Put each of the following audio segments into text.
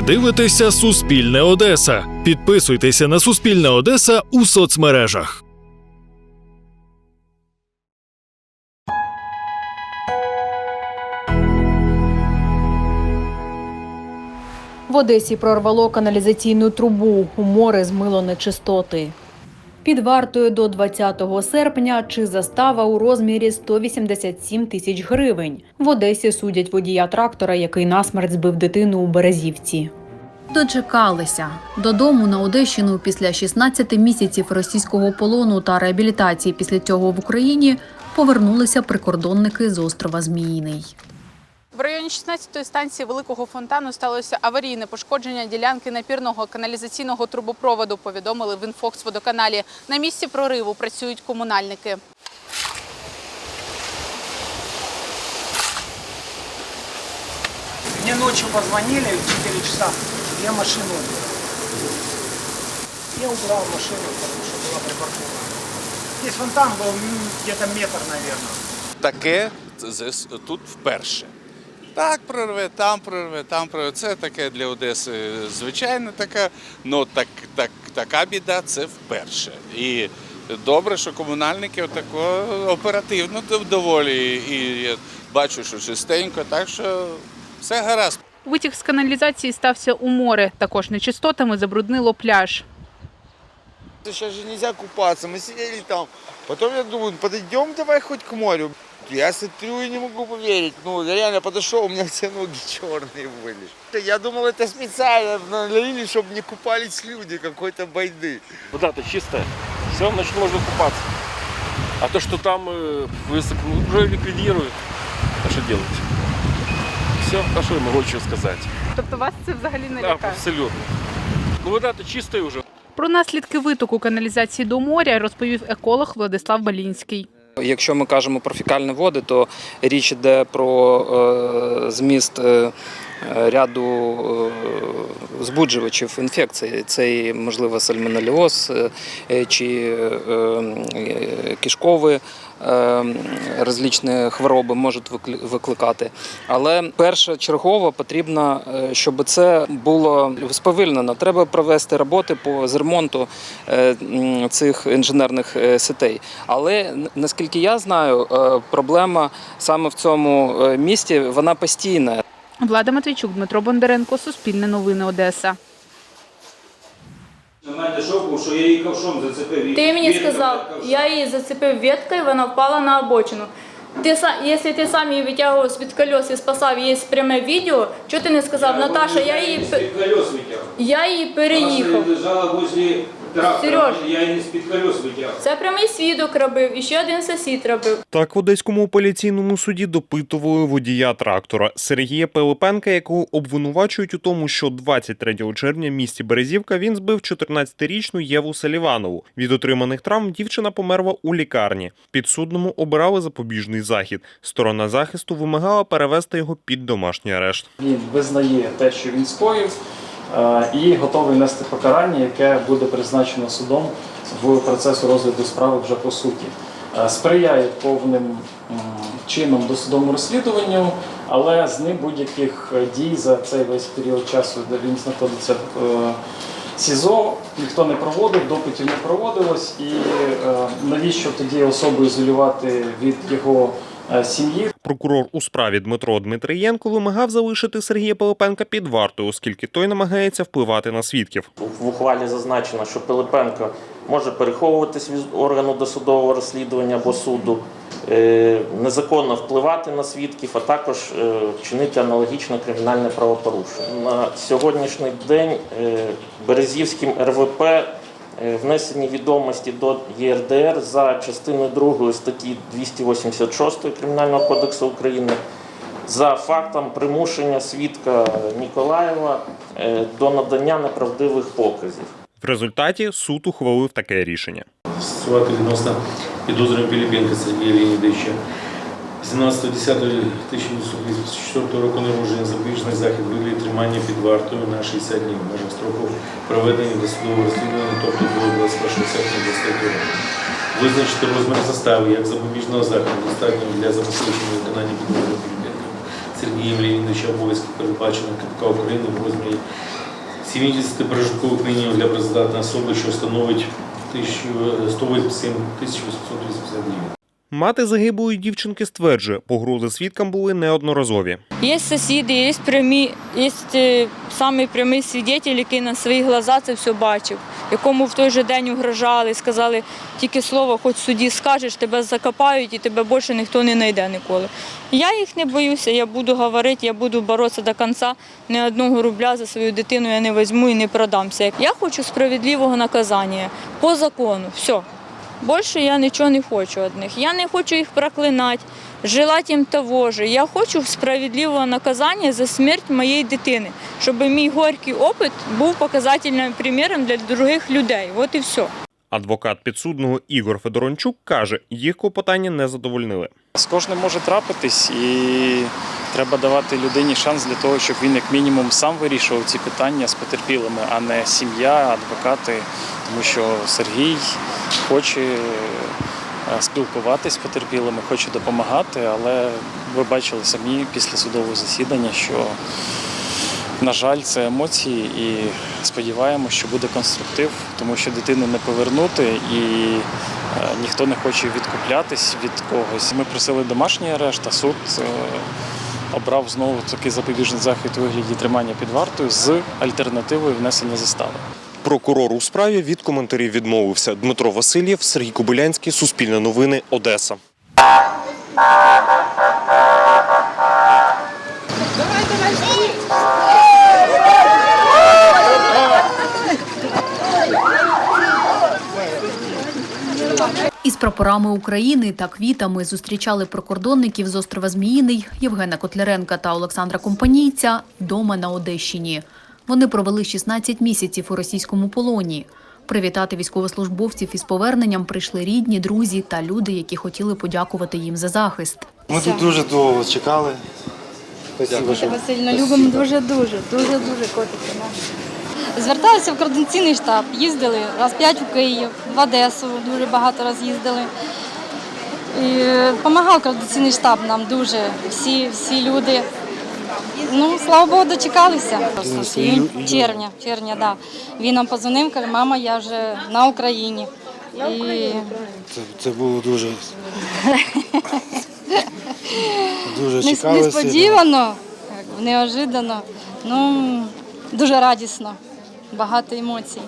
Ви дивитеся Суспільне Одеса. Підписуйтеся на Суспільне Одеса у соцмережах. В Одесі прорвало каналізаційну трубу. У море змило нечистоти. Під вартою до 20 серпня чи застава у розмірі 187 тисяч гривень. В Одесі судять водія трактора, який насмерть збив дитину у Березівці. Дочекалися додому на Одещину після 16 місяців російського полону та реабілітації після цього в Україні повернулися прикордонники з острова Зміїний. В районі 16-ї станції Великого фонтану сталося аварійне пошкодження ділянки напірного каналізаційного трубопроводу. Повідомили в інфокс-водоканалі. На місці прориву працюють комунальники. Мне ночью позвонили в 4 часа, я машину убрал. Я убрал машину, потому что была припаркована. Здесь фонтан был м, где-то метр, наверное. таке з- тут вперше. Так прорве, там прорве, там прорве. Це таке для Одеси звичайно така, але так, так, така біда це вперше. І добре, що комунальники отако оперативно доволі. І я бачу, що чистенько, так що все гаразд. Витік з каналізації стався у море. Також нечистотами забруднило пляж. Сейчас же нельзя купаться, мы сидели там. Потом я думаю, подойдем давай хоть к морю. Я смотрю и не могу поверить. Ну, я реально подошел, у меня все ноги черные были. Я думал, это специально налили, чтобы не купались люди какой-тоайды. Вода-то чистая. Все, значит, можно купаться. А то, что там э, высоко, ну, уже ликвидируют. А что делать? Все, а что я могу еще сказать? Тобто вас це взагалі не Да, лякає? абсолютно. Ну, вода-то чистая уже. Про наслідки витоку каналізації до моря розповів еколог Владислав Балінський. Якщо ми кажемо про фікальні води, то річ йде про е, зміст е, ряду е, збуджувачів інфекції. Це і, можливо сальмонельоз е, чи е, кишкові розлічні хвороби можуть викликати. Але першочергово потрібно, е, щоб це було сповільнено. Треба провести роботи по з ремонту е, цих інженерних сетей. Але наскільки я знаю, проблема саме в цьому місті вона постійна. Влада Матвійчук, Дмитро Бондаренко, Суспільне новини Одеса. Знаєте, шоку, що я її ковшом зацепив. Ти мені сказав, я її зацепив веткою, вона впала на обочину. Ти сам, якщо ти сам її витягував з-під колес і спасав, є пряме відео, чого ти не сказав, Наташа, я її, я її переїхав. собі лежала возле Серьож. я її з-під колес витягав. Це прямий свідок робив, і ще один сусід робив. Так в одеському апеляційному суді допитували водія трактора Сергія Пилипенка, якого обвинувачують у тому, що 23 червня в місті Березівка він збив 14-річну Єву Саліванову. Від отриманих травм дівчина померла у лікарні. Підсудному обирали запобіжний захід. Сторона захисту вимагала перевести його під домашній арешт. Він визнає те, що він скоїв, і готовий нести покарання, яке буде призначено судом в процесу розгляду справи вже по суті. Е, Сприяє повним чином досудовому розслідуванню, але з ним будь-яких е, дій за цей весь період часу, де він знаходиться в е, СІЗО, ніхто не проводив, допитів не проводилось, і е, навіщо тоді особу ізолювати від його е, сім'ї, Прокурор у справі Дмитро Дмитрієнко вимагав залишити Сергія Пилипенка під вартою, оскільки той намагається впливати на свідків. В ухвалі зазначено, що Пилипенко може переховуватись від органу досудового розслідування або суду, е, незаконно впливати на свідків, а також е, чинити аналогічне кримінальне правопорушення. На сьогоднішній день е, Березівським РВП е, внесені відомості до ЄРДР за частиною 2 статті 286 Кримінального кодексу України за фактом примушення свідка Ніколаєва е, до надання неправдивих показів. В результаті суд ухвалив таке рішення. Застосувати відносно підозрюваного Піліпенка Сергія Леонідовича. 17.10.1984 року народження запобіжний захід вигляді тримання під вартою на 60 днів в межах строку проведення досудового розслідування, тобто до 21 серпня 2023 року. Визначити розмір застави як запобіжного заходу достатньо для забезпечення виконання підозри Піліпенка. Сергієм Леонідовича обов'язки передбачено КПК України в розмірі 70 прожиткових мінімумів для президентної особи, що становить 187 880 гривень. Мати загиблої дівчинки стверджує, погрози свідкам були неодноразові. Є сусіди, є прямі, є е, самий прямий свідетель, який на свої глаза це все бачив, якому в той же день угрожали, сказали, тільки слово, хоч суді скажеш, тебе закопають і тебе більше ніхто не знайде ніколи. Я їх не боюся, я буду говорити, я буду боротися до кінця. Ні одного рубля за свою дитину я не візьму і не продамся. Я хочу справедливого наказання по закону. Все. Більше я нічого не хочу від них. Я не хочу їх проклинати, желати їм того ж. Я хочу справедливого наказання за смерть моєї дитини, щоб мій горький опит був показательним приміром для других людей. От і все. Адвокат підсудного Ігор Федорончук каже, їх клопотання не задовольнили. З кожним може трапитись, і треба давати людині шанс для того, щоб він як мінімум сам вирішував ці питання з потерпілими, а не сім'я, адвокати. Тому що Сергій хоче е, спілкуватись з потерпілими, хоче допомагати, але ви бачили самі після судового засідання, що, на жаль, це емоції, і сподіваємося, що буде конструктив, тому що дитину не повернути і е, ніхто не хоче відкуплятись від когось. Ми просили домашній арешт, а суд е, обрав знову такий запобіжний захід у вигляді тримання під вартою з альтернативою внесення застави. Прокурор у справі від коментарів відмовився. Дмитро Васильєв, Сергій Кобилянський, Суспільне новини, Одеса. Із прапорами України та квітами зустрічали прикордонників з острова Зміїний Євгена Котляренка та Олександра Компанійця вдома на Одещині. Вони провели 16 місяців у російському полоні. Привітати військовослужбовців із поверненням прийшли рідні, друзі та люди, які хотіли подякувати їм за захист. Ми тут дуже довго чекали. Спасибо, що Васильно любимо дуже-дуже, дуже-дуже котики. Зверталися в координаційний штаб, їздили раз п'ять у Київ, в Одесу, дуже багато разів їздили. І допомагав координаційний штаб нам дуже, всі, всі люди. Ну, слава Богу, дочекалися. Лю- Червня, червня, да. Він нам позвонив, каже, мама, я вже на Україні. І це, це було дуже. Дуже чекалося. несподівано, неожиданно. Ну, дуже радісно, багато емоцій.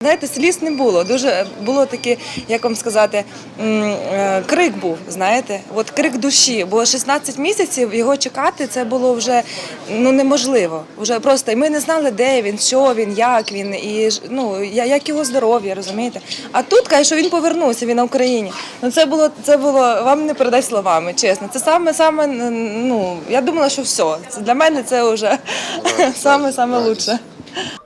Знаєте, сліз не було. Дуже було таке, як вам сказати, е, крик був. Знаєте, от крик душі. Бо 16 місяців його чекати це було вже ну неможливо. Вже просто і ми не знали, де він, що він, як він, і ну я- як його здоров'я, розумієте. А тут каже, що він повернувся, він на Україні. Ну це було, це було вам не передай словами, чесно. Це саме, саме ну я думала, що все. Це для мене це вже саме саме лучше.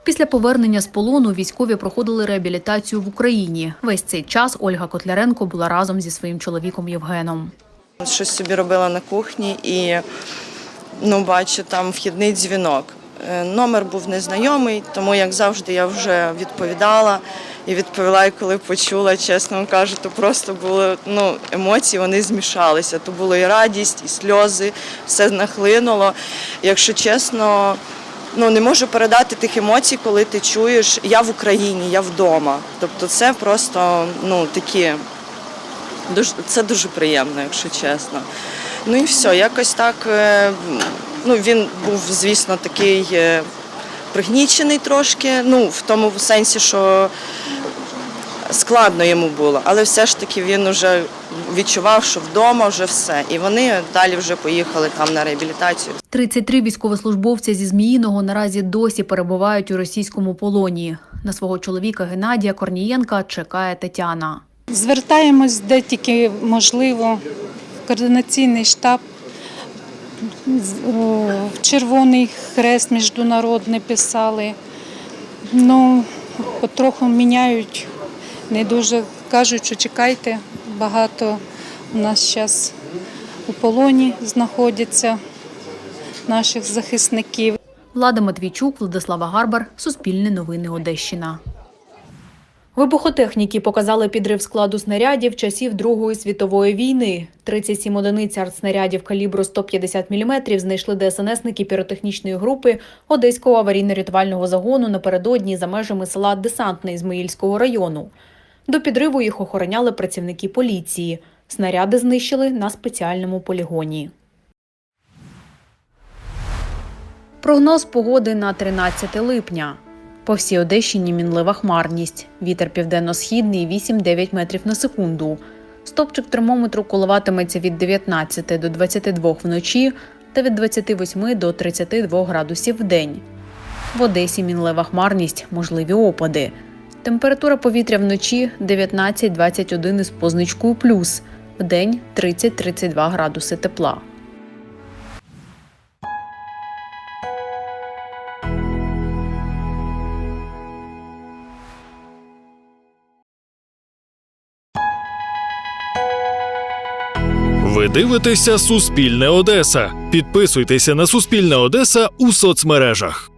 Після повернення з полону військові проходили реабілітацію в Україні. Весь цей час Ольга Котляренко була разом зі своїм чоловіком Євгеном. Щось собі робила на кухні і ну, бачу там вхідний дзвінок. Е, Номер був незнайомий, тому, як завжди, я вже відповідала і відповіла, і коли почула, чесно вам кажу, то просто були ну, емоції, вони змішалися. То було і радість, і сльози, все нахлинуло. Якщо чесно, ну не можу передати тих емоцій, коли ти чуєш я в Україні, я вдома. Тобто це просто ну, такі це дуже приємно, якщо чесно. Ну і все, якось так. е, Ну, він був, звісно, такий е, пригнічений трошки, ну, в тому сенсі, що складно йому було, але все ж таки він вже відчував, що вдома вже все. І вони далі вже поїхали там на реабілітацію. 33 військовослужбовця зі Зміїного наразі досі перебувають у російському полоні. На свого чоловіка Геннадія Корнієнка чекає Тетяна. Звертаємось де тільки можливо в координаційний штаб, в Червоний Хрест міжнародний писали. Ну, потроху міняють, не дуже кажуть, що чекайте, багато у нас зараз у полоні знаходяться наших захисників. Влада Матвійчук, Владислава Гарбар, Суспільне новини Одещина. Вибухотехніки показали підрив складу снарядів часів Другої світової війни. 37 одиниць артснарядів калібру 150 мм знайшли ДСНСники піротехнічної групи Одеського аварійно-рятувального загону напередодні за межами села Десантне Ізмаїльського району. До підриву їх охороняли працівники поліції. Снаряди знищили на спеціальному полігоні. Прогноз погоди на 13 липня. По всій Одещині мінлива хмарність. Вітер південно-східний 8-9 метрів на секунду. Стопчик термометру коливатиметься від 19 до 22 вночі та від 28 до 32 градусів в день. В Одесі мінлива хмарність, можливі опади. Температура повітря вночі 19-21 із позначкою плюс, в день 30-32 градуси тепла. Ви дивитеся Суспільне Одеса. Підписуйтеся на Суспільне Одеса у соцмережах.